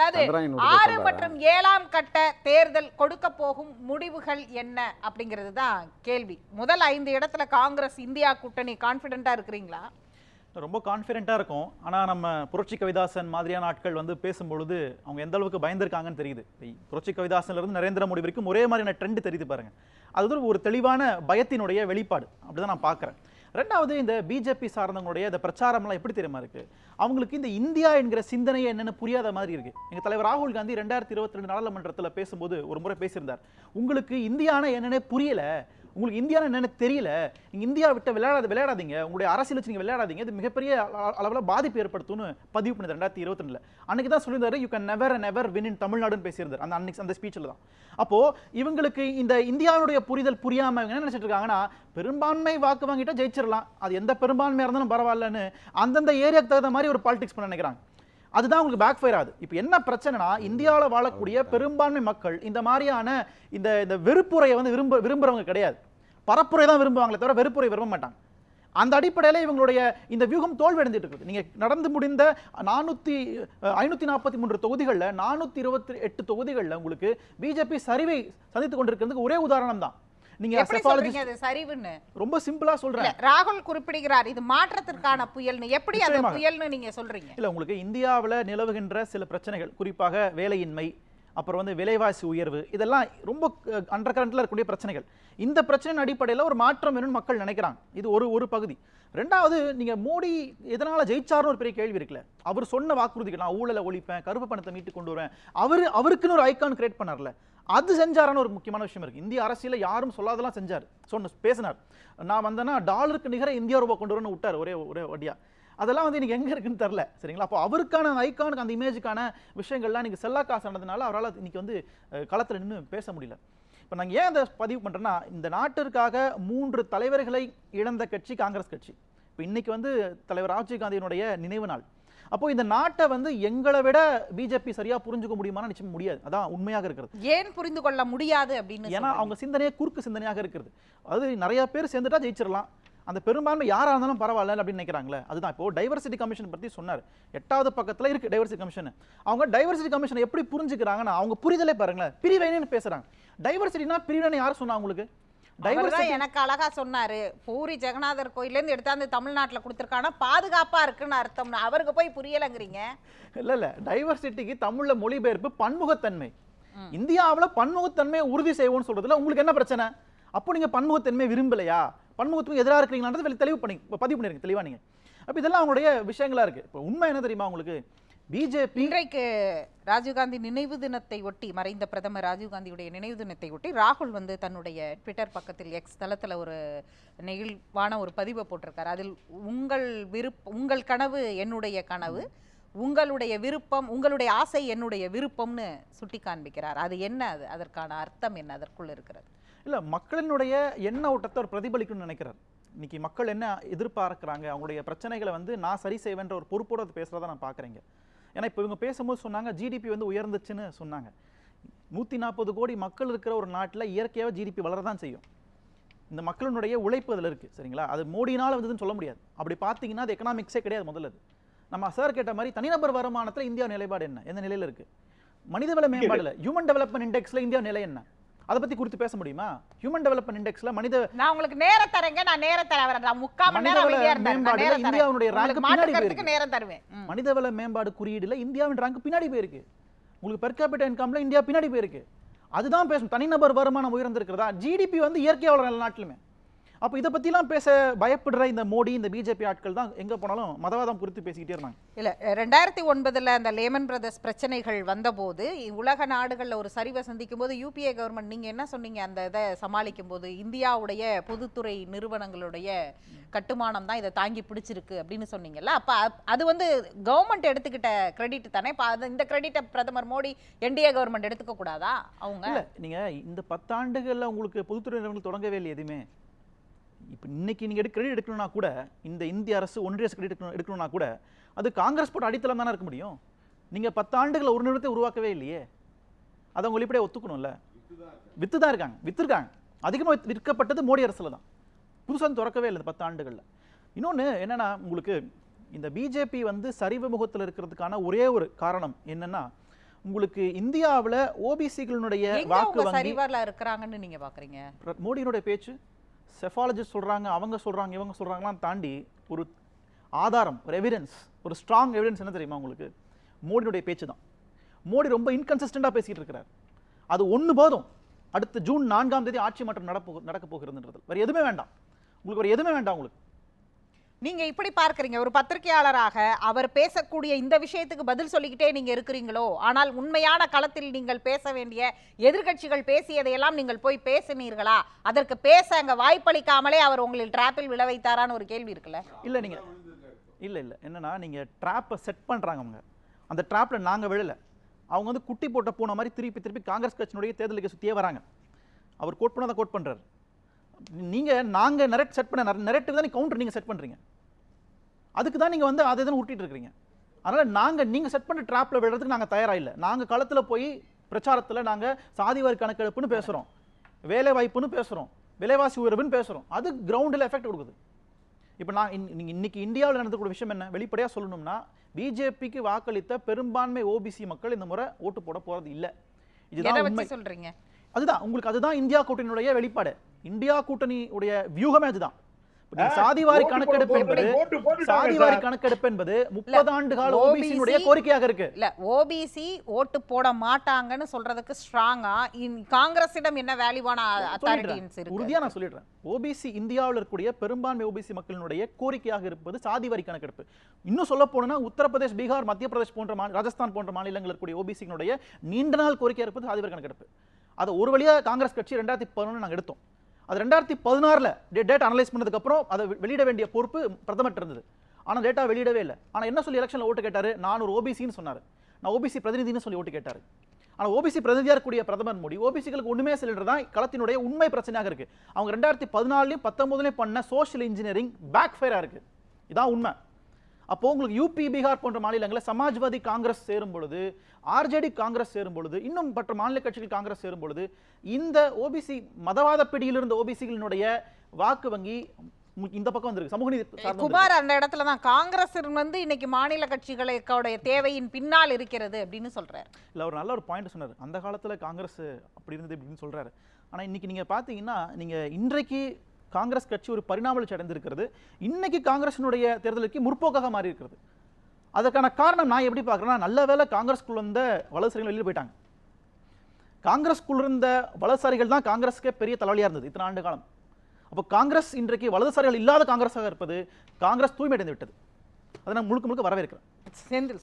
அதாவது ஆறு? மற்றும் ஏழாம் கட்ட தேர்தல் கொடுக்க போகும் முடிவுகள் என்ன அப்படிங்கிறது தான் கேள்வி. முதல் ஐந்து இடத்துல காங்கிரஸ் இந்தியா கூட்டணி கான்பிடென்ட்டா இருக்கிறீங்களா? ரொம்ப கான்ஃபிடென்ட்டாக இருக்கும். ஆனால் நம்ம புரட்சி கவிதாசன் மாதிரியான ஆட்கள் வந்து பேசும்பொழுது அவங்க எந்த அளவுக்கு பயந்துருக்காங்கன்னு தெரியுது. புரட்சி கவிதாசன்ல இருந்து நரேந்திர மோடி வரைக்கும் ஒரே மாதிரியான ட்ரெண்ட் தெரியுது பாருங்க. அது ஒரு தெளிவான பயத்தினுடைய வெளிப்பாடு. அப்படிதான் நான் பார்க்குறேன். ரெண்டாவது இந்த பிஜேபி சார்ந்தவங்களுடைய இந்த பிரச்சாரம்லாம் எப்படி தெரியுமா இருக்கு? அவங்களுக்கு இந்த இந்தியா என்கிற சிந்தனையை என்னென்னு புரியாத மாதிரி இருக்கு. எங்க தலைவர் ராகுல் காந்தி ரெண்டாயிரத்தி இருபத்தி ரெண்டு நாடாளுமன்றத்தில் பேசும்போது ஒரு முறை பேசியிருந்தார். உங்களுக்கு இந்தியானா என்னென்னே புரியல. உங்களுக்கு இந்தியா என்னென்னு தெரியல. நீங்கள் இந்தியா விட்டு விளையாடாத விளையாடாதீங்க. உங்களுடைய அரசியல் வச்சு நீங்கள் விளையாடாதீங்க. இது மிகப்பெரிய அள- பாதிப்பு ஏற்படுத்தும்னு பதிவு பண்ணது ரெண்டாயிரத்தி இருபத்தி ரெண்டுல அன்றைக்கி தான் சொல்லியிருந்தாரு you can never never win in தமிழ்நாடுன்னு பேசியிருந்தார். அந்த அன்னைக்கு அந்த ஸ்பீச்சில் தான். அப்போது இவங்களுக்கு இந்த இந்தியாவுடைய புரிதல் புரியாமல் இவங்க என்ன நினச்சிட்டு இருக்காங்கன்னா பெரும்பான்மை வாக்கு வாங்கிட்டால் ஜெயிச்சிடலாம் அது எந்த பெரும்பான்மையாக இருந்தாலும் பரவாயில்லன்னு அந்தந்த ஏரியாவுக்கு தகுந்த மாதிரி ஒரு பாலிடிக்ஸ் பண்ண நினைக்கிறாங்க. அதுதான் உங்களுக்கு பேக் ஃபயர் ஆகுது. இப்போ என்ன பிரச்சனைனா இந்தியாவில் வாழக்கூடிய பெரும்பான்மை மக்கள் இந்த மாதிரியான இந்த இந்த வெறுப்புரையை வந்து விரும்ப விரும்புறவங்க கிடையாது. பரப்புரை தான் விரும்புவாங்களே தவிர வெறுப்புரை விரும்ப மாட்டாங்க. அந்த அடிப்படையில் இவங்களுடைய இந்த வியூகம் தோல்வி அடைஞ்சிட்டு இருக்குது. நீங்க நடந்து முடிந்த நானூற்றி ஐநூற்றி நாற்பத்தி மூன்று தொகுதிகளில் நானூற்றி இருபத்தி எட்டு தொகுதிகளில் உங்களுக்கு பிஜேபி சரிவை சந்தித்து கொண்டிருக்கிறதுக்கு ஒரே உதாரணம் தான் நீங்க எப்படி செஃபாலஜி சொல்றீங்க? அது சரிவுன்னு. ரொம்ப சிம்பிளா சொல்றேன். ராகுல் குறிப்பிடுகிறார் இது மாற்றத்திற்கான புயல்னு. எப்படி அது. புயல்னு நீங்க சொல்றீங்க? இல்ல உங்களுக்கு இந்தியாவுல நிலவுகின்ற சில பிரச்சனைகள் குறிப்பாக வேலையின்மை அப்புறம் வந்து விலைவாசி உயர்வு இதெல்லாம் ரொம்ப அண்டர் கரண்ட்ல இருக்கக்கூடிய பிரச்சனைகள். இந்த பிரச்சனையின் அடிப்படையில் ஒரு மாற்றம் வேணும்னு மக்கள் நினைக்கிறாங்க. இது ஒரு ஒரு பகுதி. ரெண்டாவது நீங்க மோடி எதனால ஜெயிச்சார்னு ஒரு பெரிய கேள்வி இருக்குல்ல. அவர் சொன்ன வாக்குறுதிகள் நான் ஊழலை ஒழிப்பேன் கருப்பு பணத்தை மீட்டு கொண்டு வருவேன். அவர் அவருக்குன்னு ஒரு ஐக்கான் கிரியேட் பண்ணார்ல. அது செஞ்சாரான்னு ஒரு முக்கியமான விஷயம் இருக்கு. இந்திய அரசியல யாரும் சொல்லாதெல்லாம் செஞ்சார். சொன்ன பேசினார். நான் வந்தேன்னா டாலருக்கு நிகர இந்தியா ரூபாய் கொண்டு வரணும்னு விட்டார் ஒரே ஒரே வடியா அதெல்லாம் வந்து இன்னைக்கு எங்க இருக்குன்னு தெரில சரிங்களா? அப்போ அவருக்கான அந்த ஐகானுக்கு அந்த இமேஜுக்கான விஷயங்கள்லாம் இன்னைக்கு செல்லா காசு ஆனதுனால அவரால் இன்னைக்கு வந்து களத்துல நின்று பேச முடியல. இப்போ நாங்கள் ஏன் அதை பதிவு பண்றேன்னா இந்த நாட்டிற்காக மூன்று தலைவர்களை இழந்த கட்சி காங்கிரஸ் கட்சி. இப்போ இன்னைக்கு வந்து தலைவர் ராஜீவ் காந்தியினுடைய நினைவு நாள். அப்போ இந்த நாட்டை வந்து எங்களை விட பிஜேபி சரியா புரிஞ்சுக்க முடியுமானா நிச்சயம் முடியாது. அதான் உண்மையாக இருக்கிறது. ஏன் புரிந்து கொள்ள முடியாது அப்படின்னு ஏன்னா? அவங்க சிந்தனையே குறுக்கு சிந்தனையாக இருக்கிறது. அது நிறைய பேர் சேர்ந்துட்டா ஜெயிச்சிடலாம் அந்த பெரும்பான்மை யாரா இருந்தாலும் பரவாயில்ல அப்படின்னு நினைக்கிறாங்களே. அதுதான். இப்போ டைவர்சிட்டி கமிஷன் பத்தி சொன்னார். எட்டாவது பக்கத்துல இருக்கு டைவர்சிட்டி கமிஷன் அவங்க டைவர்சிட்டி கமிஷன் எப்படி புரிஞ்சுக்கிறாங்கன்னா அவங்க புரிதலே பாருங்களேன். பிரிவினைன்னு பேசுறாங்க. டைவர்சிட்டினா பிரிவினை யார் சொன்னா உங்களுக்கு? எனக்கு அழகா சொன்னாரு. பூரி ஜெகநாதர் கோயில்ல இருந்து எடுத்தாந்து தமிழ்நாட்டுல கொடுத்திருக்கானா பாதுகாப்பா இருக்குன்னு அர்த்தம்னு. அவருக்கு போய் புரியலங்கிறீங்க? இல்ல இல்ல. டைவர்சிட்டிக்கு தமிழ்ல மொழிபெயர்ப்பு பன்முகத்தன்மை. இந்தியாவுல பன்முகத்தன்மையை உறுதி செய்வோம்னு சொல்றதுல உங்களுக்கு என்ன பிரச்சனை? அப்போ நீங்க பன்முகத்தன்மை விரும்பலையா? பன்முகத்துக்கு எதிராக இருக்கிறீங்களான்றது வெளி தெளிவு பண்ணி பதிவு பண்ணிருங்க தெளிவாக நீங்கள் அப்போ இதெல்லாம் அவங்களுடைய விஷயங்களா இருக்குது இப்போ உண்மை என்ன தெரியுமா உங்களுக்கு? பிஜேபி இன்றைக்கு ராஜீவ்காந்தி நினைவு தினத்தை ஒட்டி மறைந்த பிரதமர் ராஜீவ்காந்தியுடைய நினைவு தினத்தை ஒட்டி ராகுல் வந்து தன்னுடைய ட்விட்டர் பக்கத்தில் எக்ஸ் தளத்தில் ஒரு நெகிழ்வான ஒரு பதிவை போட்டிருக்கார். அதில் உங்கள் விருப்ப உங்கள் கனவு என்னுடைய கனவு உங்களுடைய விருப்பம் உங்களுடைய ஆசை என்னுடைய விருப்பம்னு சுட்டி காண்பிக்கிறார் அது என்ன? அது அதற்கான அர்த்தம் என்ன? அதற்குள் இருக்கிறது. இல்லை மக்களினுடைய எண்ண ஓட்டத்தை அவர் பிரதிபலிக்கணும்னு நினைக்கிறார். இன்னைக்கு மக்கள் என்ன எதிர்பார்க்குறாங்க அவங்களுடைய பிரச்சனைகளை வந்து நான் சரி செய்வேன்ற ஒரு பொறுப்போட அது பேசுறத நான் பார்க்குறேங்க ஏன்னா இப்போ இவங்க பேசும்போது சொன்னாங்க ஜிடிபி வந்து உயர்ந்துச்சுன்னு சொன்னாங்க. நூற்றி நாற்பது கோடி மக்கள் இருக்கிற ஒரு நாட்டில் இயற்கையாக ஜிடிபி வளரதான் செய்யும். இந்த மக்களினுடைய உழைப்பு அதில் இருக்குது சரிங்களா? அது மோடினால் வந்ததுன்னு சொல்ல முடியாது. அப்படி பார்த்தீங்கன்னா அது எக்கனாமிக்ஸே கிடையாது முதல்ல அது நம்ம சார் கேட்ட மாதிரி தனிநபர் வருமானத்தில் இந்தியா நிலைப்பாடு என்ன? எந்த நிலையில் இருக்குது மனிதவள மேம்பாடுல ஹியூமன் டெவலப்மெண்ட் இண்டெக்ஸில் இந்தியா நிலை என்ன? அதை பற்றி குறித்து பேச முடியுமா? ஹியூமன் டெவலப்மெண்ட் இண்டெக்ஸில் மனித நான் உங்களுக்கு நேரம் தரேங்க. நான் நேரம் தரேன். நான் முக்கால் மணி நேரம் அமைதியா மேம்பாடுல நேரம். இந்தியாவுடைய உங்களுக்கு பின்னாடி போயிருக்கு. நேரம் தருவேன். மனிதவள மேம்பாடு குறியீடுல இந்தியாவின் ரேங்க் பின்னாடி போயிருக்கு. உங்களுக்கு பெர் கேபிட்டல் இன்கம்ல இந்தியா பின்னாடி போயிருக்கு. அதுதான் பேசணும் தனிநபர் வருமானம் உயர்ந்திருக்கிறதா? ஜிடிபி வந்து இயற்கையாக வளர நாட்டிலுமே அப்போ இதை பத்திலாம் பேச பயப்படுற இந்த மோடி இந்த பிஜேபி ஆட்கள் தான் எங்க போனாலும் மதவாதம் குறித்து பேசிக்கிட்டே இருந்தாங்க. இல்ல ரெண்டாயிரத்தி ஒன்பதுல அந்த லேமன் பிரதர்ஸ் பிரச்சனைகள் வந்தபோது உலக நாடுகள்ல ஒரு சரிவை சந்திக்கும் போது யூபிஏ கவர்மெண்ட் நீங்க என்ன சொன்னீங்க? அந்த இதை சமாளிக்கும் போது இந்தியாவுடைய பொதுத்துறை நிறுவனங்களுடைய கட்டுமானம் தான் இதை தாங்கி பிடிச்சிருக்கு அப்படின்னு சொன்னீங்கல்ல. அப்ப அது வந்து கவர்மெண்ட் எடுத்துக்கிட்ட கிரெடிட் தானே? இப்ப அது- இந்த கிரெடிட்டை பிரதமர் மோடி என்டிஏ கவர்மெண்ட் எடுத்துக்க கூடாதா அவங்க? இல்ல நீங்க இந்த பத்தாண்டுகள்ல உங்களுக்கு பொதுத்துறை நிறுவனங்கள் தொடங்கவே இல்லை எதுவுமே. இப்போ இன்னைக்கு நீங்க எடுக்க கிரெடிட் எடுக்கணும்னா கூட இந்த இந்திய அரசு ஒன்றிய அரசு கிரெடிட் எடுக்கணும் எடுக்கணும்னா கூட அது காங்கிரஸ் போட்ட அடித்தளம் தானே இருக்க முடியும்? நீங்க பத்தாண்டுகளை ஒரு நிறுவனத்தை உருவாக்கவே இல்லையே. அதை அவங்க வெளிப்படையாக ஒத்துக்கணும்ல? வித்து தான் இருக்காங்க. வித்துருக்காங்க. அதிகமாக விற்கப்பட்டது மோடி அரசுல தான். புதுசாக திறக்கவே இல்லை பத்து ஆண்டுகளில். இன்னொன்று என்னன்னா உங்களுக்கு இந்த பிஜேபி வந்து சரிவு முகத்தில் இருக்கிறதுக்கான ஒரே ஒரு காரணம் என்னன்னா உங்களுக்கு இந்தியாவுல ஓபிசிகளுடைய வாக்கு வங்கி சரிவர்ல இருக்கிறாங்கன்னு நீங்க பாக்குறீங்க? பிர- மோடியினுடைய பேச்சு? செஃபாலஜிஸ்ட் சொல்கிறாங்க அவங்க சொல்கிறாங்க இவங்க சொல்கிறாங்களாம் தாண்டி ஒரு ஆதாரம் ஒரு எவிடன்ஸ் ஒரு ஸ்ட்ராங் எவிடன்ஸ் என்ன தெரியுமா உங்களுக்கு? மோடியினுடைய பேச்சு தான் மோடி ரொம்ப இன்கன்சிஸ்டண்டாக பேசிகிட்டு இருக்கிறார். அது ஒன்று போதும். அடுத்த ஜூன் நான்காம் தேதி ஆட்சி மாற்றம் நடப்பு நடக்க போகிறதுன்றது. வேறு எதுவுமே வேண்டாம். உங்களுக்கு வேறு எதுவுமே வேண்டாம் உங்களுக்கு. நீங்க இப்படி பார்க்கறீங்க ஒரு பத்திரிகையாளராக அவர் பேசக்கூடிய இந்த விஷயத்துக்கு பதில் சொல்லிக்கிட்டே நீங்க இருக்கிறீங்களோ? ஆனால் உண்மையான களத்தில் நீங்கள் பேச வேண்டிய எதிர்க்கட்சிகள் பேசியதையெல்லாம் நீங்கள் போய் பேசினீர்களா? அதற்கு பேச அங்க வாய்ப்பளிக்காமலே அவர் உங்களில் டிராப்பில் விழ வைத்தாரான்னு ஒரு கேள்வி இருக்குல்ல? இல்லை நீங்கள் இல்லை இல்லை. என்னன்னா நீங்கள் ட்ராப்பை செட் பண்ணுறாங்க அவங்க. அந்த ட்ராப்பில் நாங்கள் விழல. அவங்க வந்து குட்டி போட்ட போன மாதிரி திருப்பி திருப்பி காங்கிரஸ் கட்சியினுடைய தேர்தலுக்கு சுற்றியே வராங்க. அவர் கோட் பண்ணாத கோட் பண்ணுறாரு நீங்கள் நாங்கள் நெரட் செட் பண்ண நெரட்டிவ் தான் கவுண்டர் நீங்கள் செட் பண்ணுறீங்க அதுக்கு தான் நீங்கள் வந்து அதை தான் உருட்டிட்டு இருக்கிறீங்க. அதனால் நாங்கள் நீங்கள் செட் பண்ண ட்ராப்பில் விடுறதுக்கு நாங்கள் தயாராக இல்லை நாங்கள் களத்தில் போய் பிரச்சாரத்தில் நாங்கள் சாதிவாரி கணக்கெடுப்புன்னு பேசுகிறோம் வேலை வாய்ப்புன்னு பேசுகிறோம் விலைவாசி உயர்வுன்னு பேசுகிறோம் அது கிரவுண்டில் எஃபெக்ட் கொடுக்குது. இப்போ நான் இன்னைக்கு இந்தியாவில் நடந்தக்கூடிய விஷயம் என்ன? வெளிப்படையாக சொல்லணும்னா பிஜேபிக்கு வாக்களித்த பெரும்பான்மை ஓபிசி மக்கள் இந்த முறை ஓட்டு போட போறது இல்ல. இதுதான் சொல்றீங்க? அதுதான். உங்களுக்கு அதுதான் இந்தியா கூட்டணியுடைய வெளிப்பாடு. இந்தியா கூட்டணி உடைய வியூகமே அதுதான். சாதிவாரி கணக்கெடுப்பு என்பது சாதிவாரி. கணக்கெடுப்பு என்பது முப்பது ஆண்டு கால ஓபிசியினுடைய கோரிக்கையாக இருக்கு. இல்ல ஓபிசி ஓட்டு போட மாட்டாங்கன்னு சொல்றதுக்கு ஸ்ட்ராங்கா காங்கிரஸிடம் என்ன வேல்யூவான அத்தாரிட்டிஸ். இருக்கு? உறுதியா நான் சொல்லிடுறேன். ஓபிசி இந்தியாவில் இருக்கக்கூடிய பெரும்பான்மை ஓபிசி மக்களினுடைய கோரிக்கையாக இருப்பது சாதி வரி கணக்கெடுப்பு. இன்னும் சொல்ல போனா உத்தரப்பிரதேஷ் பீகார் மத்திய பிரதேஷ் போன்ற ராஜஸ்தான் போன்ற மாநிலங்கள் இருக்கக்கூடிய ஓபிசியினுடைய நீண்ட நாள் கோரிக்கையாக இருப்பது சாதி வரி கணக்கெடுப்பு. அதை ஒரு வழியா காங்கிரஸ் கட்சி ரெண்டாயிரத்தி பதினொன்று நாங்கள் எடுத்தோம். அது ரெண்டாயிரத்தி பதினாறில் டேட்டா அனலைஸ் பண்ணதுக்கப்புறம் அதை வெளியிட வேண்டிய பொறுப்பு பிரதமர்கிட்ட இருந்தது. ஆனால் டேட்டா வெளியிடவே இல்லை. ஆனால் என்ன சொல்லி எலெக்ஷனில் ஓட்டு கேட்டார்? நான் ஒரு ஓபிசின்னு சொன்னார். நான் ஓபிசி பிரதிநிதின்னு சொல்லி ஓட்டு கேட்டார். ஆனால் ஓபிசி பிரதிநிதியாக இருக்கக்கூடிய பிரதமர் மோடி ஓபிசிகளுக்கு ஒன்றுமே சிலிண்டர் தான் களத்தினுடைய உண்மை பிரச்சனையாக இருக்குது அவங்க ரெண்டாயிரத்தி பதினாலையும் பத்தொம்போதுலையும் பண்ண சோஷியல் இன்ஜினியரிங் பேக் ஃபயராக இருக்குது இதான் உண்மை. அப்போ உங்களுக்கு யூபி பீகார் போன்ற மாநிலங்களில் சமாஜ்வாதி காங்கிரஸ் சேரும் பொழுது ஆர்ஜேடி காங்கிரஸ் சேரும் பொழுது இன்னும் மற்ற மாநில கட்சிகள் காங்கிரஸ் சேரும் பொழுது இந்த ஓபிசி மதவாத பிடியில் இருந்த ஓபிசிகளினுடைய வாக்கு வங்கி இந்த பக்கம் வந்திருக்கு. சமூக நீதி. குமார் அந்த இடத்துல தான் காங்கிரஸ் வந்து இன்னைக்கு மாநில கட்சிகளுடைய தேவையின் பின்னால் இருக்கிறது அப்படின்னு சொல்றாரு. இல்ல ஒரு நல்ல ஒரு பாயிண்ட் சொன்னார். அந்த காலத்துல காங்கிரஸ் அப்படி இருந்தது இப்படின்னு சொல்றாரு. ஆனா இன்னைக்கு நீங்க பாத்தீங்கன்னா நீங்க இன்றைக்கு காங்கிரஸ் கட்சி ஒரு பரிணாம அடைந்திருக்கிறது. இன்னைக்கு காங்கிரசினுடைய தேர்தலுக்கு முற்போக்காக மாறி இருக்கிறது அதற்கான காரணம் நான் எப்படி பார்க்குறேன்னா நல்ல வேலை காங்கிரஸ்குள்ள இருந்த வலதுசாரிகள் வெளியில் போயிட்டாங்க. காங்கிரஸ்குள்ள இருந்த வலதுசாரிகள் தான் காங்கிரஸ்க்கே பெரிய தலைவலியாக இருந்தது இத்தனை ஆண்டு காலம். அப்போ காங்கிரஸ் இன்றைக்கு வலதுசாரிகள் இல்லாத காங்கிரஸாக இருப்பது காங்கிரஸ் தூய்மை அடைந்து விட்டது. அதை நான் முழுக்க முழுக்க வரவேற்கிறேன். செந்தில்